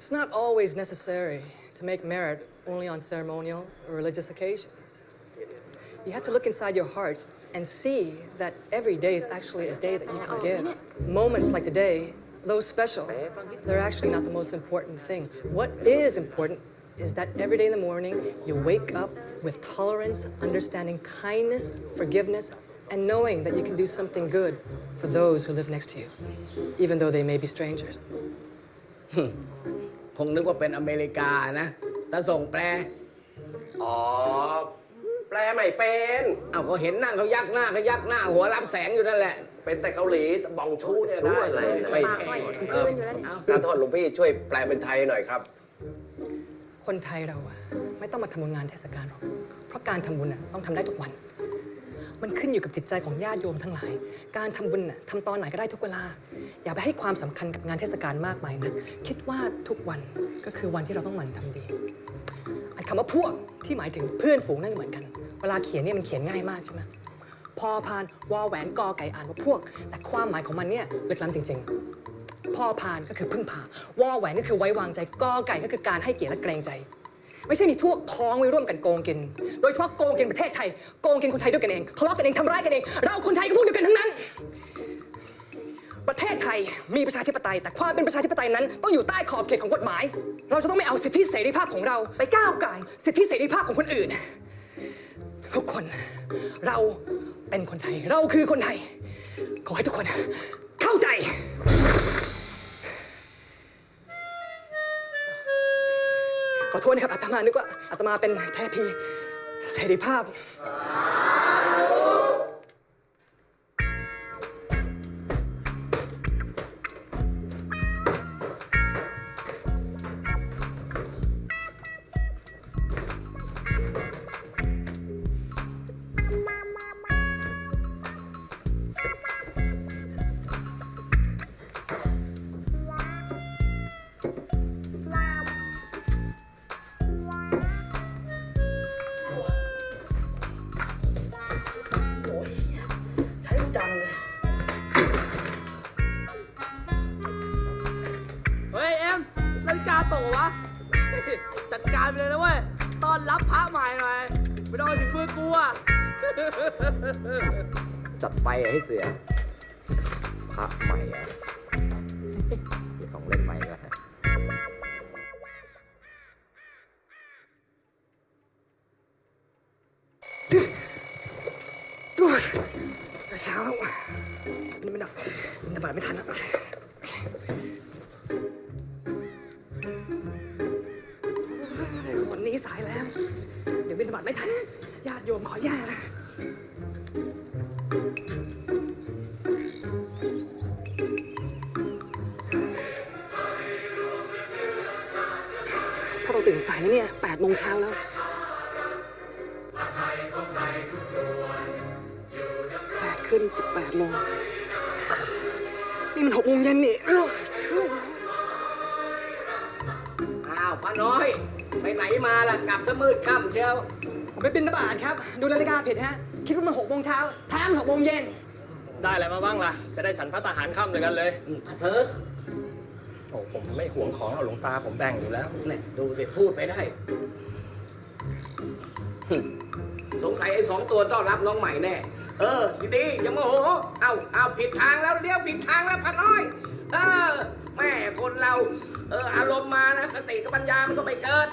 It's not always necessary to make merit only on ceremonial or religious occasions. You have to look inside your hearts and see that every day is actually a day that you can give. Moments like today, though special, they're actually not the most important thing. What is important is that every day in the morning you wake up with tolerance, understanding, kindness, forgiveness, and knowing that you can do something good for those who live next to you, even though they may be strangers. Hmm. คงนึกว่าเป็นอเมริกานะถ้าส่งแปล อ๋อ แปลไม่เป็น เอาก็เห็นนั่งเขายักหน้าเขายักหน้า หัวรับแสงอยู่นั่นแหละ เป็นแต่เกาหลีแต่บองชูเนี่ยได้เลยไม่นะแพงเออขอโทษหลวงพี่ช่วยแปลเป็นไทยหน่อยครับ คนไทยเราอะไม่ต้องมาทำบุญงานเทศกาลหรอก เพราะการทำบุญอะต้องทำได้ทุกวัน มันขึ้นอยู่กับจิตใจของญาติโยมทั้งหลาย การทำบุญน่ะทำตอนไหนก็ได้ทุกเวลา อย่าไปให้ความสำคัญกับงานเทศกาลมากมายนะคิดว่าทุกวันก็คือวันที่เราต้องหมั่นทำดีอันคำว่าพวกที่หมายถึงเพื่อนฝูงนั่นก็เหมือนกัน เวลาเขียนเนี่ยมันเขียนง่ายมากใช่ไหมพอพานวอแหวนกอไก่อ่านว่าพวก แต่ความหมายของมันเนี่ยลึกล้ำจริง ๆ พ่อพานก็คือพึ่งพาวอแหวนก็คือไว้วางใจกอไก่ก็คือการให้เกียรติและเกรงใจ ไม่ใช่มีพวกพ้องไว้ร่วมกันโกงกิน โดยเฉพาะโกงกินประเทศไทยโกงกินคนไทยด้วยกันเองทะเลาะกันเองทำร้ายกันเอง เราคนไทยก็พวกเดียวกันทั้งนั้น ประเทศไทยมีประชาธิปไตย แต่ความเป็นประชาธิปไตยนั้นต้องอยู่ใต้ขอบเขตของกฎหมาย เราจะต้องไม่เอาสิทธิเสรีภาพของเราไปก้าวไก่ายสิทธิเสรีภาพของคนอื่น ทุกคนเราเป็นคนไทย เราคือคนไทย ขอให้ทุกคนเข้าใจ ขอโทษนะครับอาตมานึกว่าอาตมาเป็นเทพีเสรีภาพ นาฬิกาตวะ จัดการไปเลยนะเว้ยตอนรับพระใหม่หน่อยไม่ต้องถึงมือกูอะ จัดไปให้เสือพระใหม่อะมีของเล่นใหม่แล้วฮะเช้าแล้วนี่มันหนักนระบาดไม่ทันแล้ว สายแล้ว เดี๋ยวบินบาตไม่ทันญาติโยมขอแย่นะพวกเราตื่นสายนะเนี่ย8โมงเช้าแล้วแปดขึ้นสิบแปดลงนี่มันหกโมงเย็นนี่อ้าวอ้าวป้าน้อย ไปไหนมาล่ะกลับสมืดค่ำเชียวผมไปบินตบาทครับ ดูนาฬิกาผิดฮะ คิดว่ามันหกโมงเช้าแท้มันหกโมงเย็น ได้อะไรมาบ้างล่ะ จะได้ฉันพระทหารค่ำด้วยกันเลยอืมพระเซิร์ชโอ้ผมไม่หวงของเอาหลวงตาผมแบ่งอยู่แล้ว เนี่ยดูสิพูดไปได้หึสงสัยไอ้สองตัวต้อนรับน้องใหม่แน่ เออ ดีๆอย่าโมโห เอาเอาผิดทางแล้วเลี้ยวผิดทางแล้วป้าน้อย เออ แม่คนเรา เอออารมณ์มานะ สติกับปัญญามันก็ไม่เกิด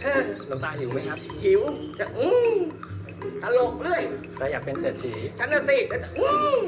เฮ้อหลวงตาหิวไหมครับหิวจะอืมตลกเรื่อยแต่อยากเป็นเศรษฐี ฉันน่ะสิจะจะอืม